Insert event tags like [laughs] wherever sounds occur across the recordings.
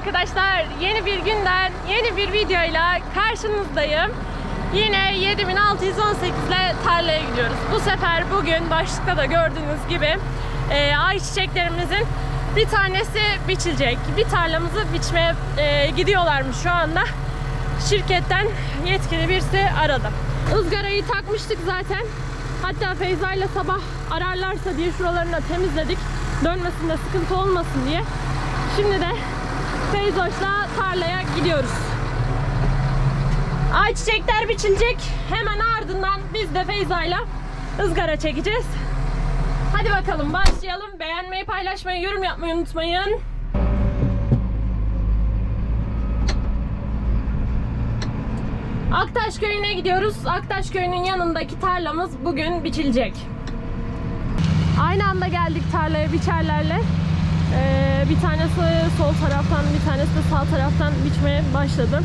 arkadaşlar. Yeni bir günden yeni bir videoyla karşınızdayım. Yine 7618 ile tarlaya gidiyoruz. Bu sefer bugün başlıkta da gördüğünüz gibi e, ayçiçeklerimizin bir tanesi biçilecek. Bir tarlamızı biçmeye e, gidiyorlarmış şu anda. Şirketten yetkili birisi aradı. Izgarayı takmıştık zaten. Hatta Feyza ile sabah ararlarsa diye şuralarını da temizledik. Dönmesinde sıkıntı olmasın diye. Şimdi de Feyzoş'la tarlaya gidiyoruz. Ayçiçekler biçilecek. Hemen ardından biz de Feyza'yla ızgara çekeceğiz. Hadi bakalım başlayalım. Beğenmeyi, paylaşmayı, yorum yapmayı unutmayın. Aktaş köyüne gidiyoruz. Aktaş köyünün yanındaki tarlamız bugün biçilecek. Aynı anda geldik tarlaya biçerlerle. Ee, bir tanesi sol taraftan, bir tanesi de sağ taraftan biçmeye başladı.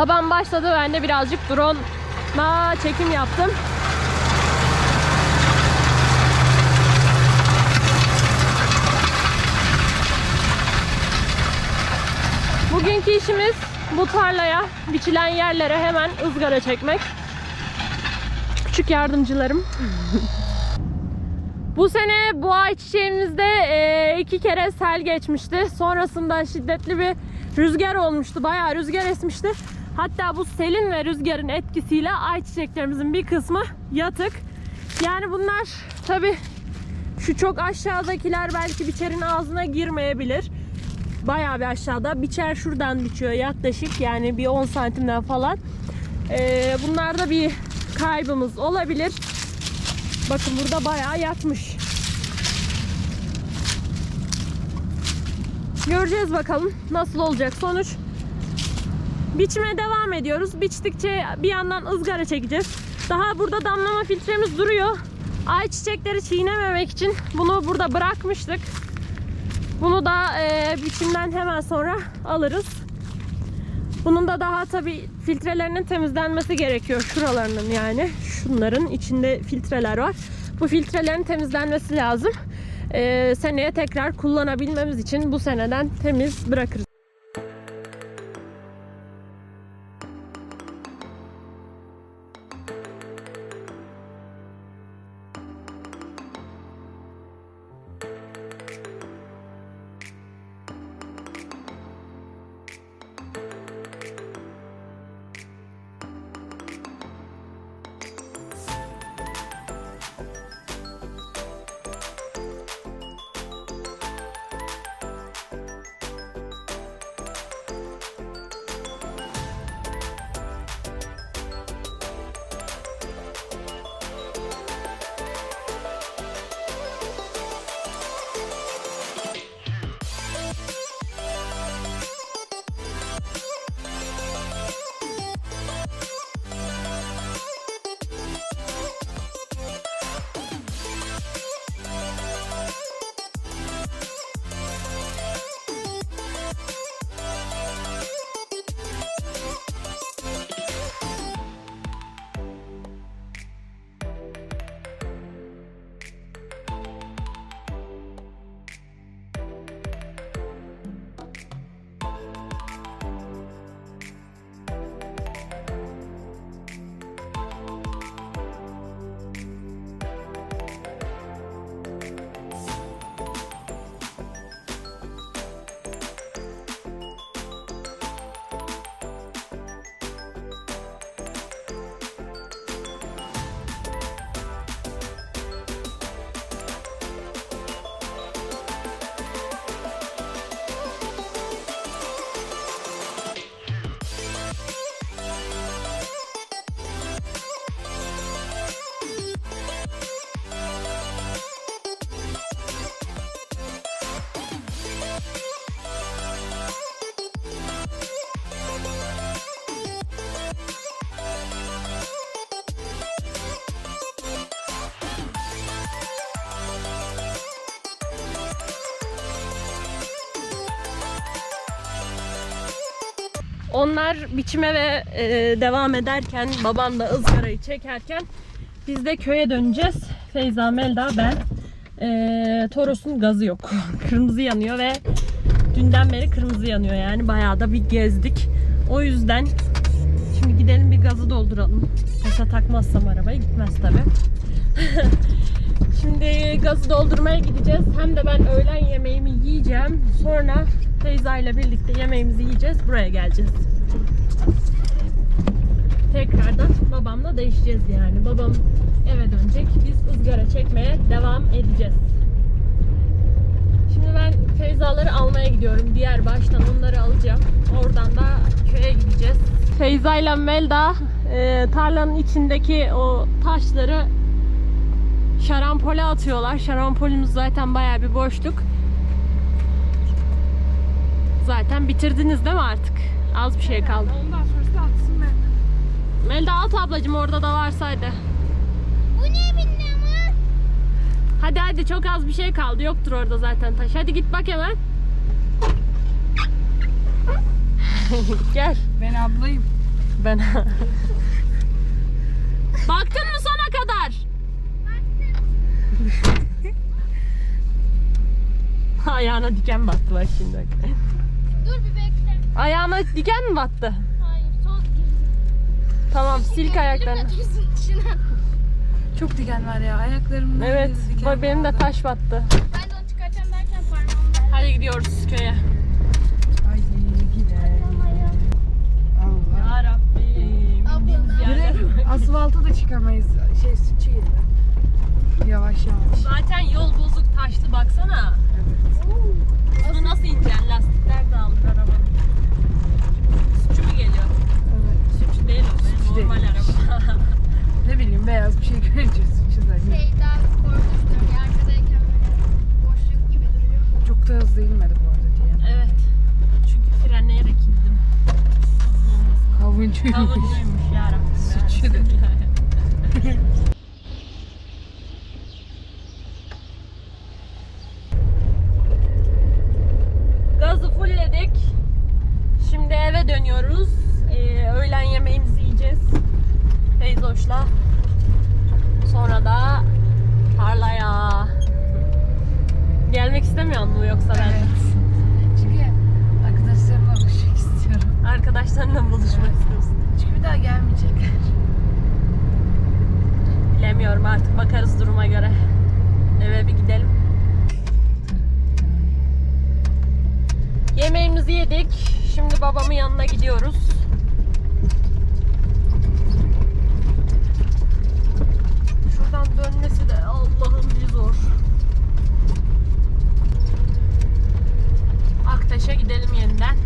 Babam başladı ben de birazcık drone'la çekim yaptım. Bugünkü işimiz bu tarlaya, biçilen yerlere hemen ızgara çekmek. Küçük yardımcılarım. Bu sene bu ayçiçeğimizde e, iki kere sel geçmişti. Sonrasında şiddetli bir rüzgar olmuştu. Bayağı rüzgar esmişti. Hatta bu selin ve rüzgarın etkisiyle ayçiçeklerimizin bir kısmı yatık. Yani bunlar tabi şu çok aşağıdakiler belki biçerin ağzına girmeyebilir. Bayağı bir aşağıda. Biçer şuradan biçiyor yaklaşık yani bir 10 santimden falan. E, bunlarda bir kaybımız olabilir. Bakın burada bayağı yatmış. Göreceğiz bakalım nasıl olacak sonuç. Biçime devam ediyoruz. Biçtikçe bir yandan ızgara çekeceğiz. Daha burada damlama filtremiz duruyor. Ayçiçekleri çiğnememek için bunu burada bırakmıştık. Bunu da e, biçimden hemen sonra alırız. Bunun da daha tabi filtrelerinin temizlenmesi gerekiyor. Şuralarının yani. Şunların içinde filtreler var. Bu filtrelerin temizlenmesi lazım. Ee, seneye tekrar kullanabilmemiz için bu seneden temiz bırakırız. Onlar biçime ve e, devam ederken babam da ızgarayı çekerken biz de köye döneceğiz. Feyza, Melda, ben. E, Toros'un gazı yok. [laughs] kırmızı yanıyor ve dünden beri kırmızı yanıyor yani. Bayağı da bir gezdik. O yüzden şimdi gidelim bir gazı dolduralım. Kasa takmazsam arabayı gitmez tabi. [laughs] Şimdi gazı doldurmaya gideceğiz. Hem de ben öğlen yemeğimi yiyeceğim. Sonra Feyza ile birlikte yemeğimizi yiyeceğiz. Buraya geleceğiz. Tekrardan babamla değişeceğiz yani. Babam eve dönecek. Biz ızgara çekmeye devam edeceğiz. Şimdi ben Feyzaları almaya gidiyorum. Diğer baştan onları alacağım. Oradan da köye gideceğiz. Feyza ile Melda e, tarlanın içindeki o taşları şarampole atıyorlar. Şarampolümüz zaten bayağı bir boşluk. Zaten bitirdiniz değil mi artık? Az bir şey kaldı. Ondan sonrası da atsın ben. Melda at ablacığım orada da varsaydı. Bu ne bindi ama? Hadi hadi çok az bir şey kaldı. Yoktur orada zaten taş. Hadi git bak hemen. [laughs] Gel. Ben ablayım. Ben. [laughs] Baktın mı sona kadar? [laughs] Ayağına diken battı bak şimdi. Dur bir bekle. Ayağına diken mi battı? Hayır toz girdi. Tamam silk ayaklarını. Tozun içine. Çok diken var ya. Ayaklarımda Evet diken bak benim de taş battı. Ben de onu çıkartacağım derken parmağım geldi. Hadi gidiyoruz köye. Haydi gidelim. Allah. Ya Rabbim. Abla, Yürü. Asfalta da çıkamayız. Şey sıçı yedi. Yavaş yavaş. Zaten yol bozuk taşlı baksana. Evet. Bunu nasıl ineceksin? Lastikler dağılır arabanın. Suçu mu geliyor? Evet. Suçu değil o. Benim Suçu normal araba. [laughs] Ne bileyim beyaz bir şey [laughs] görünce sıçı zannediyorum. Şey daha korkmuştum ya arkadayken böyle boşluk gibi duruyor. Çok da hızlı inmedi bu arada diye. evet. Çünkü frenleyerek indim. Kavuncuymuş. Kavuncuymuş yarabbim. Suçu [laughs] da. Gazı fullledik. Şimdi eve dönüyoruz. Ee, öğlen yemeğimizi yiyeceğiz. Feyzoş'la. Sonra da tarlaya. Gelmek istemiyor mu yoksa ben? Evet. Çünkü arkadaşlarımla buluşmak istiyorum. Arkadaşlarınla mı buluşmak istiyorsun? Çünkü bir daha gelmeyecekler. Bilemiyorum artık bakarız duruma göre. Eve bir gidelim. Yemeğimizi yedik. Şimdi babamın yanına gidiyoruz. Şuradan dönmesi de Allah'ım bir zor. Aktaş'a gidelim yeniden.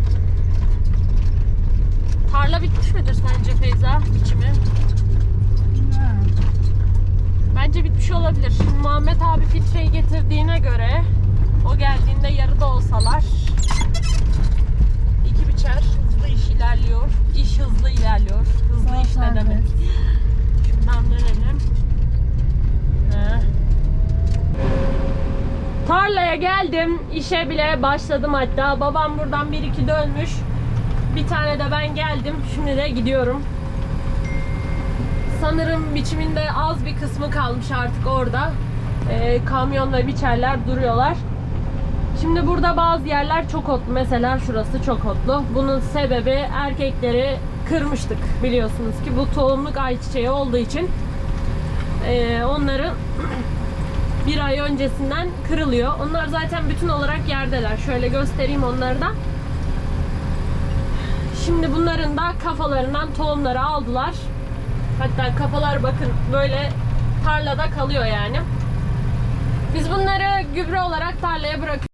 Tarla bitmiş midir sence Feyza biçimi? Ha. Bence bitmiş olabilir. Şimdi Muhammed abi filtreyi getirdiğine göre o geldiğinde yarıda olsalar iki biçer hızlı iş ilerliyor. İş hızlı ilerliyor. Hızlı iş ne demek? Şundan dönelim. He. Tarlaya geldim. Başladım hatta. Babam buradan bir iki dönmüş. Bir tane de ben geldim. Şimdi de gidiyorum. Sanırım biçiminde az bir kısmı kalmış artık orada. Ee, kamyonla biçerler duruyorlar. Şimdi burada bazı yerler çok otlu. Mesela şurası çok otlu. Bunun sebebi erkekleri kırmıştık biliyorsunuz ki. Bu tohumluk ayçiçeği olduğu için ee, onları bir ay öncesinden kırılıyor. Onlar zaten bütün olarak yerdeler. Şöyle göstereyim onları da. Şimdi bunların da kafalarından tohumları aldılar. Hatta kafalar bakın böyle tarlada kalıyor yani. Biz bunları gübre olarak tarlaya bırakıyoruz.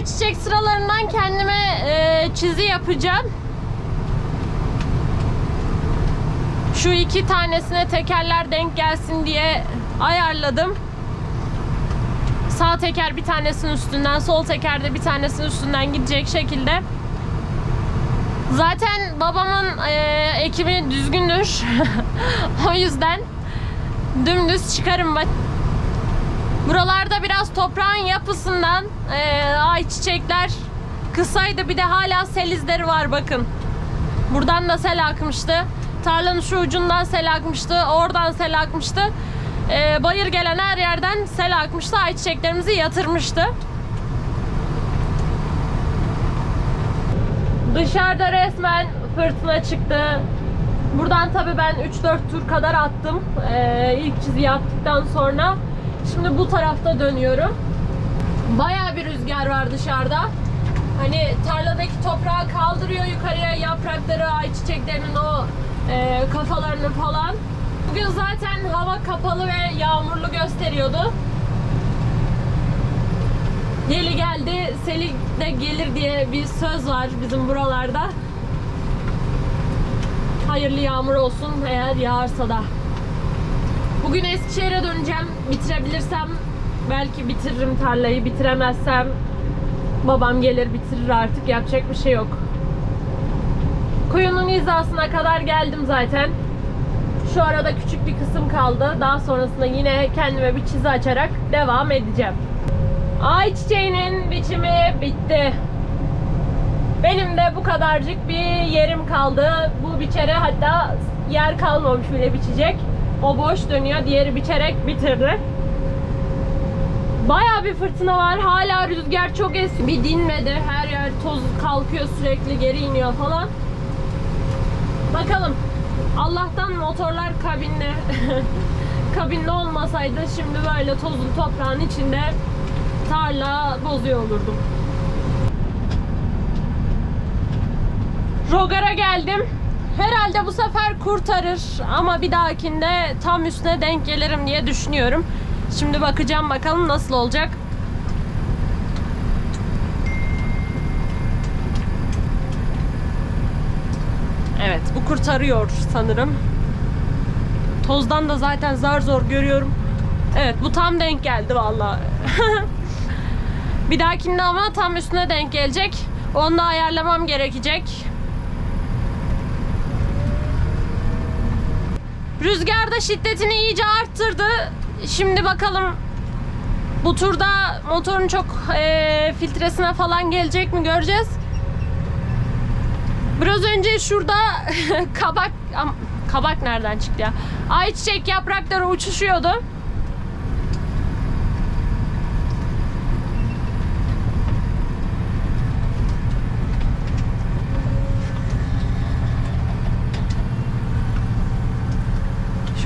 Ayçiçek sıralarından kendime e, çizi yapacağım. Şu iki tanesine tekerler denk gelsin diye ayarladım. Sağ teker bir tanesinin üstünden, sol teker de bir tanesinin üstünden gidecek şekilde. Zaten babamın e, ekibi düzgündür. [laughs] o yüzden dümdüz çıkarım. Buralarda biraz toprağın yapısından e, ayçiçekler kısaydı bir de hala sel izleri var bakın. Buradan da sel akmıştı. Tarlanın şu ucundan sel akmıştı. Oradan sel akmıştı. E, bayır gelen her yerden sel akmıştı. Ayçiçeklerimizi yatırmıştı. Dışarıda resmen fırtına çıktı. Buradan tabii ben 3-4 tur kadar attım. Ee, ilk çiziyi attıktan sonra. Şimdi bu tarafta dönüyorum. Bayağı bir rüzgar var dışarıda. Hani tarladaki toprağı kaldırıyor yukarıya yaprakları, ayçiçeklerinin o e, kafalarını falan. Bugün zaten hava kapalı ve yağmurlu gösteriyordu. Yeli geldi, seli de gelir diye bir söz var bizim buralarda. Hayırlı yağmur olsun eğer yağarsa da. Bugün Eskişehir'e döneceğim. Bitirebilirsem belki bitiririm tarlayı. Bitiremezsem babam gelir bitirir artık. Yapacak bir şey yok. Kuyunun hizasına kadar geldim zaten. Şu arada küçük bir kısım kaldı. Daha sonrasında yine kendime bir çizi açarak devam edeceğim. Ayçiçeğinin biçimi bitti. Benim de bu kadarcık bir yerim kaldı. Bu biçere hatta yer kalmamış bile biçecek. O boş dönüyor. Diğeri biçerek bitirdi. Baya bir fırtına var. Hala rüzgar çok esiyor. Bir dinmedi. Her yer toz kalkıyor sürekli geri iniyor falan. Bakalım. Allah'tan motorlar kabinli. [laughs] kabinli olmasaydı şimdi böyle tozun toprağın içinde tarla bozuyor olurdum. Rogar'a geldim. Herhalde bu sefer kurtarır ama bir dahakinde tam üstüne denk gelirim diye düşünüyorum. Şimdi bakacağım bakalım nasıl olacak. Evet bu kurtarıyor sanırım. Tozdan da zaten zar zor görüyorum. Evet bu tam denk geldi vallahi. [laughs] bir dahakinde ama tam üstüne denk gelecek. Onu da ayarlamam gerekecek. Rüzgar da şiddetini iyice arttırdı. Şimdi bakalım bu turda motorun çok eee, filtresine falan gelecek mi göreceğiz. Biraz önce şurada [laughs] kabak kabak nereden çıktı ya? Ayçiçek yaprakları uçuşuyordu.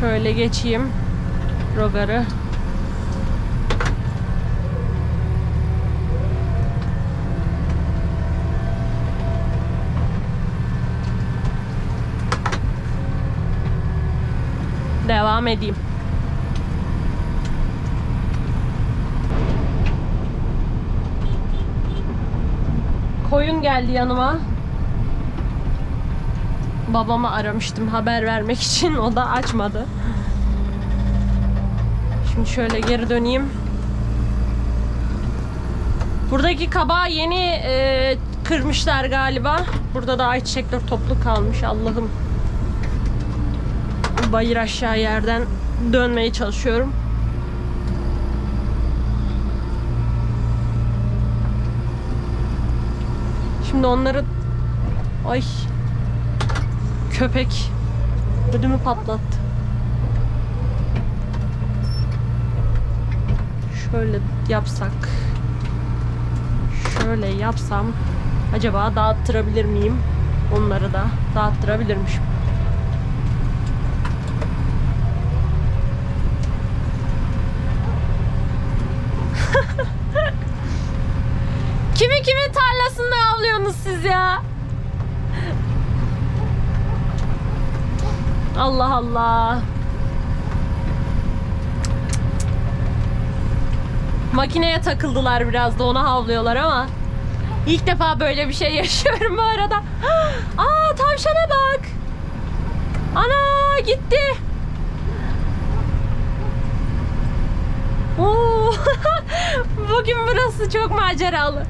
Şöyle geçeyim rogarı. Devam edeyim. Koyun geldi yanıma. Babama aramıştım haber vermek için. [laughs] O da açmadı. Şimdi şöyle geri döneyim. Buradaki kabağı yeni e, kırmışlar galiba. Burada da ayçiçekler toplu kalmış Allah'ım. Bayır aşağı yerden dönmeye çalışıyorum. Şimdi onları ay Köpek ödümü patlattı. Şöyle yapsak. Şöyle yapsam acaba dağıttırabilir miyim? Onları da dağıttırabilirmişim. [laughs] Kimin kimin tarlasında avlıyorsunuz siz ya? Allah Allah. Makineye takıldılar biraz da ona havlıyorlar ama ilk defa böyle bir şey [laughs] yaşıyorum bu arada. Aa tavşana bak. Ana gitti. Oo. [laughs] Bugün burası çok maceralı.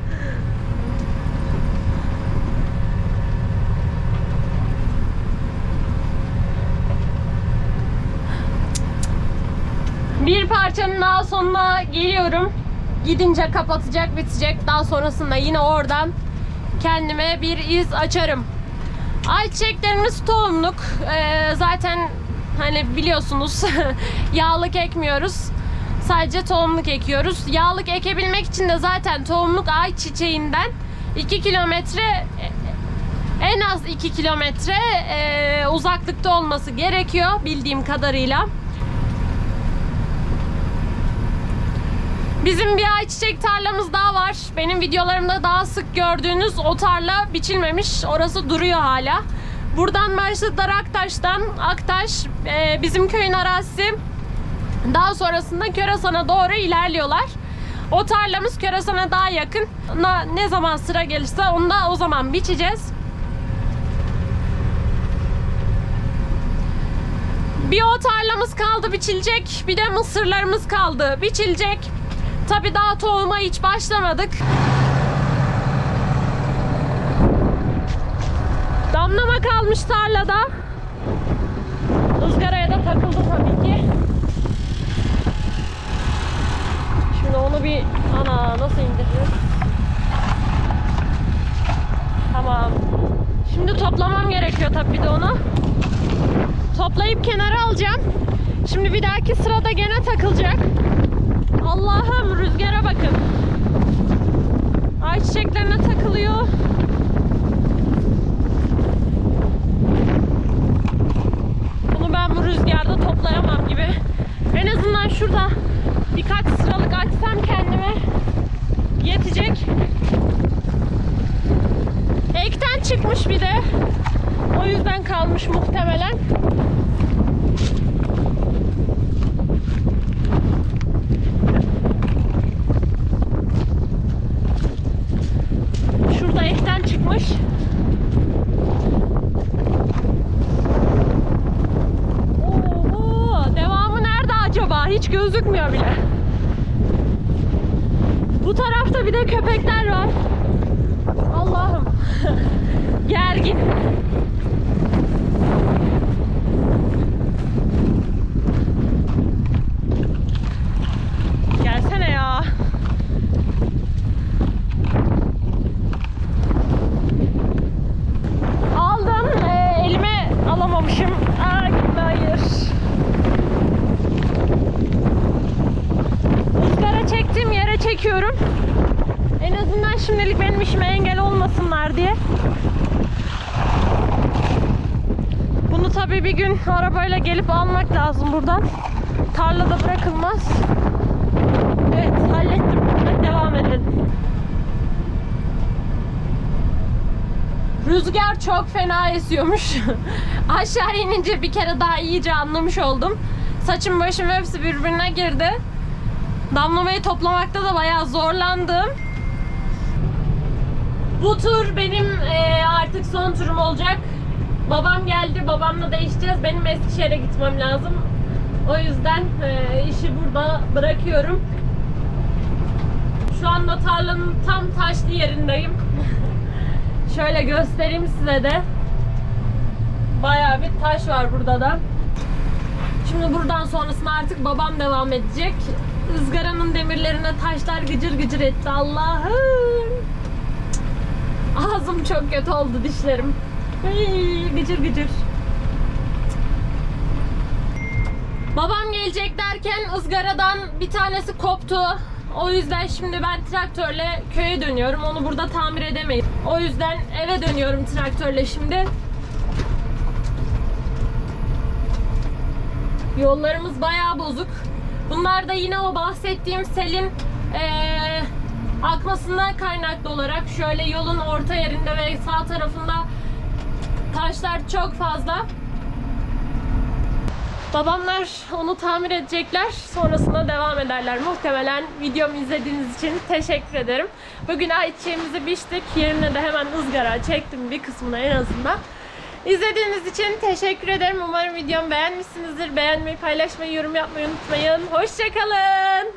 Bir parçanın daha sonuna geliyorum. Gidince kapatacak, bitecek. Daha sonrasında yine oradan kendime bir iz açarım. Ayçiçeklerimiz tohumluk. Ee, zaten hani biliyorsunuz [laughs] yağlık ekmiyoruz. Sadece tohumluk ekiyoruz. Yağlık ekebilmek için de zaten tohumluk ayçiçeğinden 2 kilometre en az 2 kilometre e, uzaklıkta olması gerekiyor bildiğim kadarıyla. Bizim bir ayçiçek tarlamız daha var. Benim videolarımda daha sık gördüğünüz o tarla biçilmemiş. Orası duruyor hala. Buradan başladılar Aktaş'tan. Aktaş e, bizim köyün arazisi. Daha sonrasında Körasan'a doğru ilerliyorlar. O tarlamız Körasan'a daha yakın. Ne zaman sıra gelirse onu da o zaman biçeceğiz. Bir o tarlamız kaldı biçilecek. Bir de mısırlarımız kaldı biçilecek. Tabi daha tohuma hiç başlamadık. Damlama kalmış tarlada. Izgaraya da takıldı tabii ki. Şimdi onu bir ana nasıl indiririz? Tamam. Şimdi toplamam gerekiyor tabii de onu. Toplayıp kenara alacağım. Şimdi bir dahaki sırada gene takılacak. Allah'ım rüzgara bakın. Ayçiçeklerine takılıyor. Bunu ben bu rüzgarda toplayamam gibi. En azından şurada birkaç sıralık açsam kendime yetecek. Ekten çıkmış bir de. O yüzden kalmış muhtemelen. Şurada ekten çıkmış. Oo, devamı nerede acaba? Hiç gözükmüyor bile. Bu tarafta bir de köpekler var. Allah'ım. [laughs] Gergin. Gelsene ya. Aldım. Ee, elime alamamışım. Aa, hayır. Rüzgara çektiğim yere çekiyorum. En azından şimdilik benim işime engel olmasınlar diye. Bunu tabii bir gün arabayla gelip almak lazım buradan. Tarlada bırakılmaz. Evet hallettim. Hadi devam edelim. Rüzgar çok fena esiyormuş. [laughs] Aşağı inince bir kere daha iyice anlamış oldum. Saçım başım hepsi birbirine girdi. Damlamayı toplamakta da bayağı zorlandım. Bu tur benim eee, artık son turum olacak. Babam geldi, babamla değişeceğiz. Benim Eskişehir'e gitmem lazım. O yüzden eee, işi burada bırakıyorum. Şu anda tarlanın tam taşlı yerindeyim. [laughs] Şöyle göstereyim size de. Bayağı bir taş var burada da. Şimdi buradan sonrasında artık babam devam edecek. Izgaranın demirlerine taşlar gıcır gıcır etti. Allah'ım. Ağzım çok kötü oldu dişlerim. Ay, gıcır gıcır. Babam gelecek derken ızgaradan bir tanesi koptu. O yüzden şimdi ben traktörle köye dönüyorum. Onu burada tamir edemeyiz. O yüzden eve dönüyorum traktörle şimdi. Yollarımız bayağı bozuk. Bunlar da yine o bahsettiğim selin eee, akmasından kaynaklı olarak şöyle yolun orta yerinde ve sağ tarafında taşlar çok fazla. Babamlar onu tamir edecekler. Sonrasında devam ederler. Muhtemelen videomu izlediğiniz için teşekkür ederim. Bugün ayçiçeğimizi biçtik. Yerine de hemen ızgara çektim bir kısmını en azından. İzlediğiniz için teşekkür ederim. Umarım videomu beğenmişsinizdir. Beğenmeyi, paylaşmayı, yorum yapmayı unutmayın. Hoşçakalın.